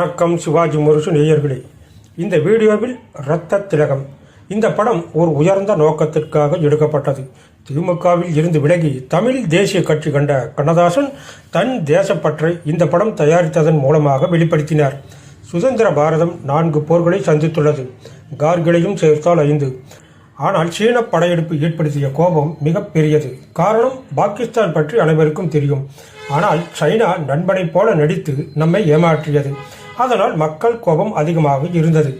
வணக்கம் சிவாஜி முருசு நேயர்களே. இந்த வீடியோவில் இரத்த திலகம். இந்த படம் ஒரு உயர்ந்த நோக்கத்திற்காக எடுக்கப்பட்டது. திமுகவில் இருந்து விலகி தமிழ் தேசிய கட்சி கண்ட கண்ணதாசன் தன் தேசப்பற்றை இந்த படம் தயாரித்ததன் மூலமாக வெளிப்படுத்தினார். சுதந்திர பாரதம் நான்கு போர்களை சந்தித்துள்ளது. கார்கிலையும் சேர்த்தால் ஐந்து. ஆனால் சீன படையெடுப்பு ஏற்படுத்திய கோபம் மிகப்பெரியது காரணம் பாகிஸ்தான் பற்றி அனைவருக்கும் தெரியும். ஆனால் சைனா நண்பனைப் போல நடித்து நம்மை ஏமாற்றியது. அதனால் மக்கள் கோபம் அதிகமாக இருந்தது.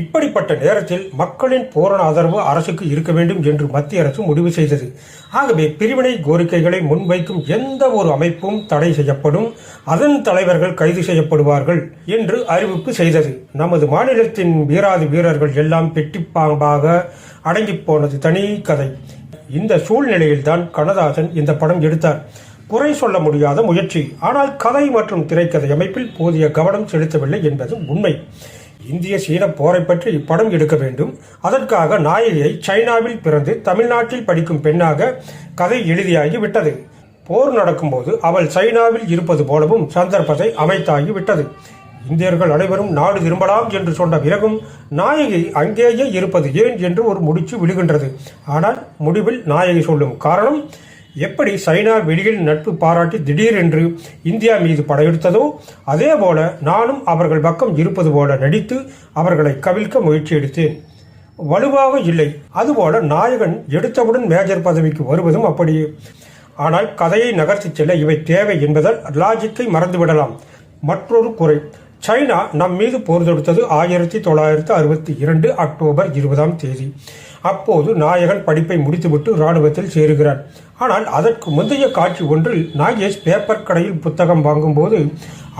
இப்படிப்பட்ட நேரத்தில் மக்களின் பூரண ஆதரவு அரசுக்கு இருக்க வேண்டும் என்று மத்திய அரசு முடிவு செய்தது. ஆகவே பிரிவினை கோரிக்கைகளை முன்வைக்கும் எந்த ஒரு அமைப்பும் தடை செய்யப்படும் அதன் தலைவர்கள் கைது செய்யப்படுவார்கள் என்று அறிவிப்பு செய்தது. நமது மாநிலத்தின் வீராதி வீரர்கள் எல்லாம் பெட்டிப்பாம்பாக அடங்கி போனது தனி கதை. இந்த சூழ்நிலையில்தான் கண்ணதாசன் இந்த படம் எடுத்தார். குறை சொல்ல முடியாத முயற்சி. ஆனால் கதை மற்றும் திரைக்கதை அமைப்பில் போதிய கவனம் செலுத்தவில்லை என்பது உண்மை. இந்திய சீன போரை பற்றி இப்படம் எடுக்க வேண்டும். அதற்காக நாயகியை சைனாவில் பிறந்து தமிழ்நாட்டில் படிக்கும் பெண்ணாக கதை எழுதியாகி விட்டது. போர் நடக்கும்போது அவள் சைனாவில் இருப்பது போலவும் சந்தர்ப்பத்தை அமைத்தாகி விட்டது. இந்தியர்கள் அனைவரும் நாடு திரும்பலாம் என்று சொன்ன பிறகும் நாயகி அங்கேயே இருப்பது ஏன் என்று ஒரு முடிச்சு விழுகின்றது. ஆனால் முடிவில் நாயகி சொல்லும் காரணம் எப்படி சைனா வெளியில் நட்பு பாராட்டி திடீரென்று இந்தியா மீது படையெடுத்ததோ அதே போல நானும் அவர்கள் பக்கம் இருப்பது போல நடித்து அவர்களை கவிழ்க்க முயற்சி எடுத்தேன். வலுவாக இல்லை. அதுபோல நாயகன் எடுத்தவுடன் மேஜர் பதவிக்கு வருவதும் அப்படியே. ஆனால் கதையை நகர்த்திச் செல்ல இவை தேவை என்பதால் லாஜிக்கை மறந்துவிடலாம். மற்றொரு குறை. சைனா நம் மீது போர் தொடுத்தது ஆயிரத்தி தொள்ளாயிரத்து அறுபத்தி இரண்டு அக்டோபர் இருபதாம் தேதி. அப்போது நாயகன் படிப்பை முடித்துவிட்டு இராணுவத்தில் சேருகிறார். ஆனால் அதற்கு முந்தைய காட்சி ஒன்றில் நாகேஷ் பேப்பர் கடையில் புத்தகம் வாங்கும்போது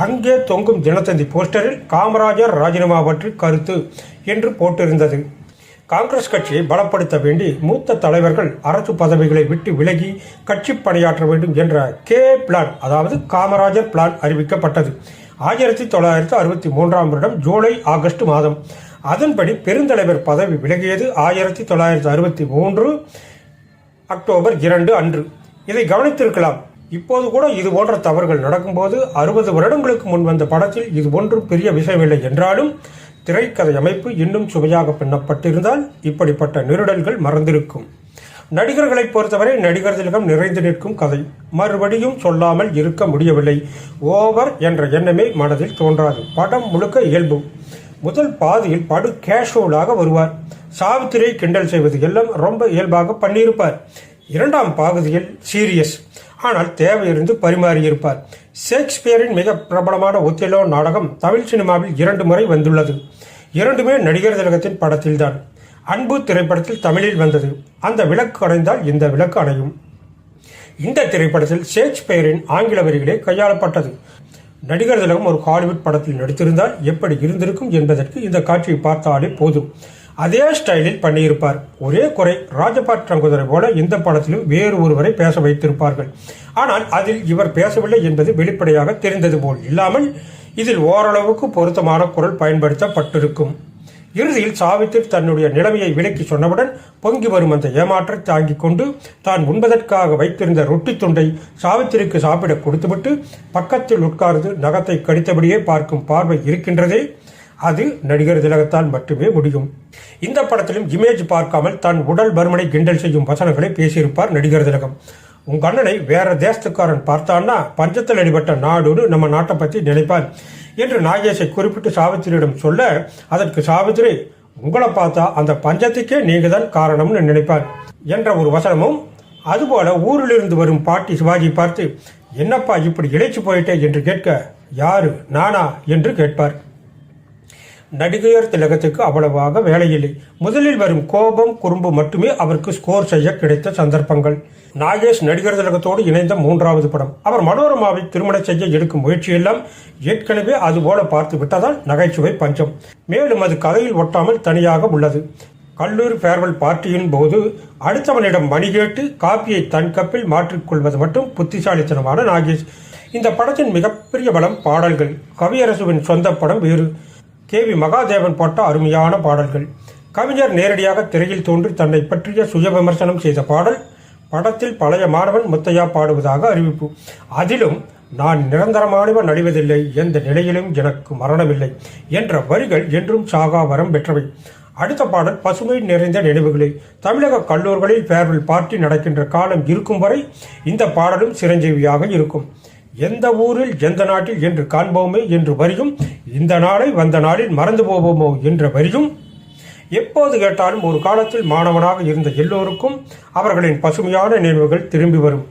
அங்கே தொங்கும் தினத்தந்தி போஸ்டரில் காமராஜர் ராஜினாமா பற்றி கருத்து என்று போட்டிருந்தது. காங்கிரஸ் கட்சியை பலப்படுத்த வேண்டி மூத்த தலைவர்கள் அரசு பதவிகளை விட்டு விலகி கட்சி பணியாற்ற வேண்டும் என்ற கே பிளான் அதாவது காமராஜர் பிளான் அறிவிக்கப்பட்டது. ஆயிரத்தி தொள்ளாயிரத்தி அறுபத்தி மூன்றாம் வருடம் ஜூலை ஆகஸ்ட் மாதம். அதன்படி பெருந்தலைவர் பதவி விலகியது ஆயிரத்தி தொள்ளாயிரத்தி அறுபத்தி மூன்று அக்டோபர் இரண்டு அன்று. இதை கவனித்திருக்கலாம். இப்போது கூட இது போன்ற தவறுகள் நடக்கும்போது அறுபது வருடங்களுக்கு முன் வந்த படத்தில் இது ஒன்றும் பெரிய விஷயமில்லை என்றாலும் திரைக்கதை அமைப்பு இன்னும் சுவையாக பின்னப்பட்டிருந்தால் இப்படிப்பட்ட நெருடல்கள் மறந்திருக்கும். நடிகர்களை பொறுத்தவரை நடிகர் திலகம் நிறைந்து நிற்கும் கதை. மறுபடியும் சொல்லாமல் இருக்க முடியவில்லை. ஓவர் என்ற எண்ணமே மனதில் தோன்றாது. படம் முழுக்க இயல்பும். முதல் பாதியில் படு கேஷுவலாக வருவார். சாவித்திரியை கிண்டல் செய்வது எல்லாம் ரொம்ப இயல்பாக பண்ணியிருப்பார். இரண்டாம் பகுதியில் சீரியஸ். ஆனால் தேவையிருந்து பரிமாறியிருப்பார் ஷேக்ஸ்பியரின் மிக பிரபலமான ஒத்திலோ நாடகம் தமிழ் சினிமாவில் இரண்டு முறை வந்துள்ளது. இரண்டுமே நடிகர் திலகத்தின் படத்தில்தான். அன்பு திரைப்படத்தில் தமிழில் வந்தது. அந்த விளக்கு அடைந்தால் இந்த விளக்கு அடையும் இந்த திரைப்படத்தில் ஷேக்ஸ்பியரின் ஆங்கில வரிகளே கையாளப்பட்டது. நடிகர் திலகம் ஒரு ஹாலிவுட் படத்தில் நடித்திருந்தால் எப்படி இருந்திருக்கும் என்பதற்கு இந்த காட்சியை பார்த்தாலே போதும். அதே ஸ்டைலில் பண்ணியிருப்பார். ஒரே குறை ராஜபாற்றங்குதிரை போல இந்த படத்திலும் வேறு ஒருவரை பேச வைத்திருப்பார்கள். ஆனால் அதில் இவர் பேசவில்லை என்பது வெளிப்படையாக தெரிந்தது போல் இல்லாமல் இதில் ஓரளவுக்கு பொருத்தமான குரல் பயன்படுத்தப்பட்டிருக்கும். இறுதியில் சாவித்திரி தன்னுடைய நிலைமையை விலக்கி சொன்னவுடன் பொங்கி வரும் அந்த ஏமாற்றை தாங்கிக் கொண்டு தான் உண்பதற்காக வைத்திருந்த ரொட்டி துண்டை சாவித்திரிக்கு சாப்பிட கொடுத்துவிட்டு பக்கத்தில் உட்கார்ந்து நகத்தை கடித்தபடியே பார்க்கும் பார்வை இருக்கின்றதே அது நடிகர் திலகத்தால் மட்டுமே முடியும். இந்த படத்திலும் இமேஜ் பார்க்காமல் தன் உடல் பருமனை கிண்டல் செய்யும் வசனங்களை பேசியிருப்பார் நடிகர் திலகம். உங்க அண்ணனை வேற தேசத்துக்காரன் பார்த்தான்னா பஞ்சத்தில் அடிபட்ட நாடுன்னு நம்ம நாட்டை பற்றி நினைப்பார் என்று நாகேஷை குறிப்பிட்டு சாவித்திரியிடம் சொல்ல அதற்கு சாவித்திரி உங்களை பார்த்தா அந்த பஞ்சத்துக்கே நீங்க தான் காரணம்னு நினைப்பார் என்ற ஒரு வசனமும் அதுபோல ஊரிலிருந்து வரும் பாட்டி சிவாஜி பார்த்து என்னப்பா இப்படி இழைச்சு போயிட்டே? என்று கேட்க யாரு? நானா? என்று கேட்பார். நடிகையர் திலகத்துக்கு அவ்வளவாக வேலையில்லை. முதலில் வரும் கோபம் குறும்பு மட்டுமே அவருக்கு ஸ்கோர் செய்ய கிடைத்த சந்தர்ப்பங்கள். நாகேஷ் நடிகர் திலகத்தோடு இணைந்த மூன்றாவது படம். அவர் மனோரமாவை திருமணம் செய்ய எடுக்கும் முயற்சியெல்லாம் ஏற்கனவே அதுபோல பார்த்து விட்டதால் நகைச்சுவை பஞ்சம். மேலும் அது கதையில் ஒட்டாமல் தனியாக உள்ளது. கல்லூரி ஃபேர்வெல் பார்ட்டியின் போது அடுத்தவனிடம் மணி கேட்டு காப்பியை தன் கப்பில் மாற்றிக்கொள்வது மட்டும் புத்திசாலித்தனமான நாகேஷ். இந்த படத்தின் மிகப்பெரிய பலம் பாடல்கள். கவியரசுவின் சொந்த படம் வேறு. கே வி மகாதேவன் போட்ட அருமையான பாடல்கள். கவிஞர் நேரடியாக திரையில் தோன்றி தன்னை பற்றிய சுய விமர்சனம் செய்த பாடல் படத்தில் பழைய மாணவன் முத்தையா பாடுவதாக அறிவிப்பு. அதிலும் நான் நிரந்தரமானவன் நடிவதில்லை எந்த நிலையிலும் எனக்கு மரணமில்லை என்ற வரிகள் என்றும் சாகா வரம் பெற்றவை. அடுத்த பாடல் பசுமை நிறைந்த நினைவுகளே தமிழக கல்லூரிகளில் ஃபேர்வெல் பார்ட்டி நடக்கின்ற காலம் இருக்கும் வரை இந்த பாடலும் சிரஞ்சீவியாக இருக்கும். எந்த ஊரில் எந்த நாட்டில் என்று காண்போமே என்று வரியும் இந்த நாளை வந்த நாளில் மறந்து போவோமோ என்ற வரியும் எப்போது கேட்டாலும் ஒரு காலத்தில் மாணவனாக இருந்த எல்லோருக்கும் அவர்களின் பசுமையான நினைவுகள் திரும்பி வரும்.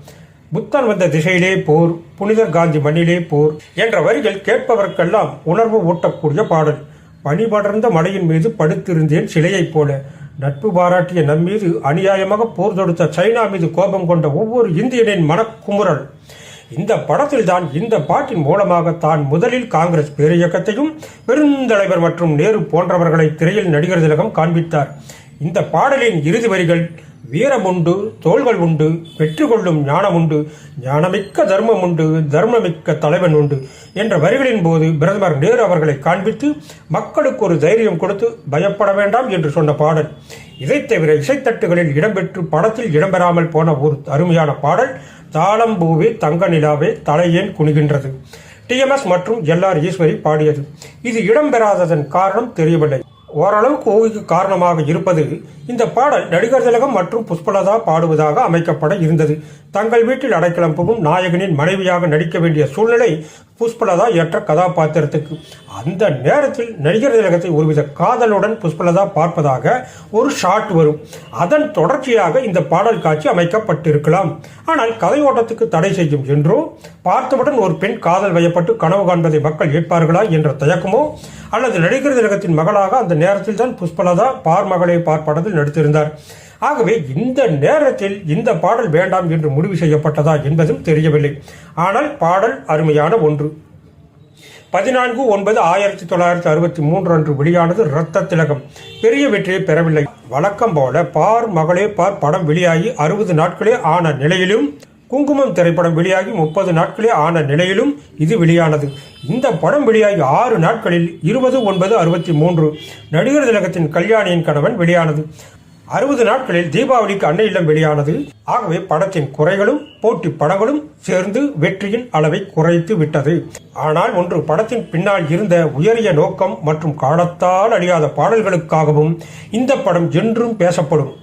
புத்தன் வந்த திசையிலே போர் புனிதர் காந்தி மண்ணிலே போர் என்ற வரிகள் கேட்பவர்க்கெல்லாம் உணர்வு ஊட்டக்கூடிய பாடல். பனி படர்ந்த மலையின் மீது படுத்திருந்தேன் சிலையைப் போல. நட்பு பாராட்டிய நம் மீது அநியாயமாக போர் தொடுத்த சைனா மீது கோபம் கொண்ட ஒவ்வொரு இந்தியனின் மனக்குமுறல். இந்த படத்தில்தான் இந்த பாட்டின் மூலமாக தான் முதலில் காங்கிரஸ் பேரியக்கத்தையும் பெருந்தலைவர் மற்றும் நேரு போன்றவர்களை திரையில் நடிகர் திலகம் காண்பித்தார். இந்த பாடலின் இறுதி வரிகள் வீரம் உண்டு தோள்கள் உண்டு வெற்றி கொள்ளும் ஞானம் உண்டு ஞானமிக்க தர்மம் உண்டு தர்மமிக்க தலைவன் உண்டு என்ற வரிகளின் போது பிரதமர் நேரு அவர்களை காண்பித்து மக்களுக்கு ஒரு தைரியம் கொடுத்து பயப்பட வேண்டாம் என்று சொன்ன பாடல். இதைத் தவிர இசைத்தட்டுகளில் இடம்பெற்று படத்தில் இடம்பெறாமல் போன ஒரு அருமையான பாடல் தாளம்பூவே தங்க நிலாவே தலையேன் குனிகின்றது. டிஎம்எஸ் மற்றும் எல்ஆர் ஈஸ்வரி பாடியது. இது இடம்பெறாததன் காரணம் தெரியவில்லை. ஓரளவுக்கு ஊகிக்கு காரணமாக இருப்பது இந்த பாடல் நடிகர் திலகம் மற்றும் புஷ்பலதா பாடுவதாக அமைக்கப்பட இருந்தது. தங்கள் வீட்டில் அடைக்கலம் புகும் நாயகனின் மனைவியாக நடிக்க வேண்டிய சூழ்நிலை புஷ்பலதா ஏற்ற கதாபாத்திரத்துக்கு. அந்த நேரத்தில் நடிகர் திலகத்தை ஒருவித காதலுடன் புஷ்பலதா பார்ப்பதாக ஒரு ஷாட் வரும். அதன் தொடர்ச்சியாக இந்த பாடல் காட்சி அமைக்கப்பட்டிருக்கலாம். ஆனால் கதையோட்டத்துக்கு தடை செய்யும் என்றோ பார்த்தவுடன் ஒரு பெண் காதல் வயப்பட்டு கனவு காண்பதை மக்கள் ஏற்பார்களா என்ற தயக்கமோ அல்லது நடிகர் திலகத்தின் மகளாக அந்த நேரத்தில் தான் புஷ்பலதா பார் பார்ப்படத்தில் பார் படத்தில் நடித்திருந்தார். ஆகவே இந்த நேரத்தில் இந்த பாடல் வேண்டாம் என்று முடிவு செய்யப்பட்டதா என்பதும் தெரியவில்லை. ஆனால் பாடல் அருமையான ஒன்று. பதினான்கு ஒன்பது ஆயிரத்தி தொள்ளாயிரத்தி அறுபத்தி மூன்று அன்று வெளியானது ரத்த திலகம். பெரிய வெற்றியை பெறவில்லை. வழக்கம் போல பார் மகளே பார் படம் வெளியாகி அறுபது நாட்களே ஆன நிலையிலும் குங்குமம் திரைப்படம் வெளியாகி முப்பது நாட்களே ஆன நிலையிலும் இது வெளியானது. இந்த படம் வெளியாகி ஆறு நாட்களில் இருபது ஒன்பது அறுபத்தி மூன்று. நடிகர் திலகத்தின் கல்யாணியின் கணவன் வெளியானது. அறுபது நாட்களில் தீபாவளிக்கு அன்னை இல்லம் வெளியானது. ஆகவே படத்தின் குறைகளும் போட்டி படங்களும் சேர்ந்து வெற்றியின் அளவை குறைத்து விட்டது. ஆனால் ஒன்று படத்தின் பின்னால் இருந்த உயரிய நோக்கம் மற்றும் காலத்தால் அழியாத பாடல்களுக்காகவும் இந்த படம் என்றும் பேசப்படும்.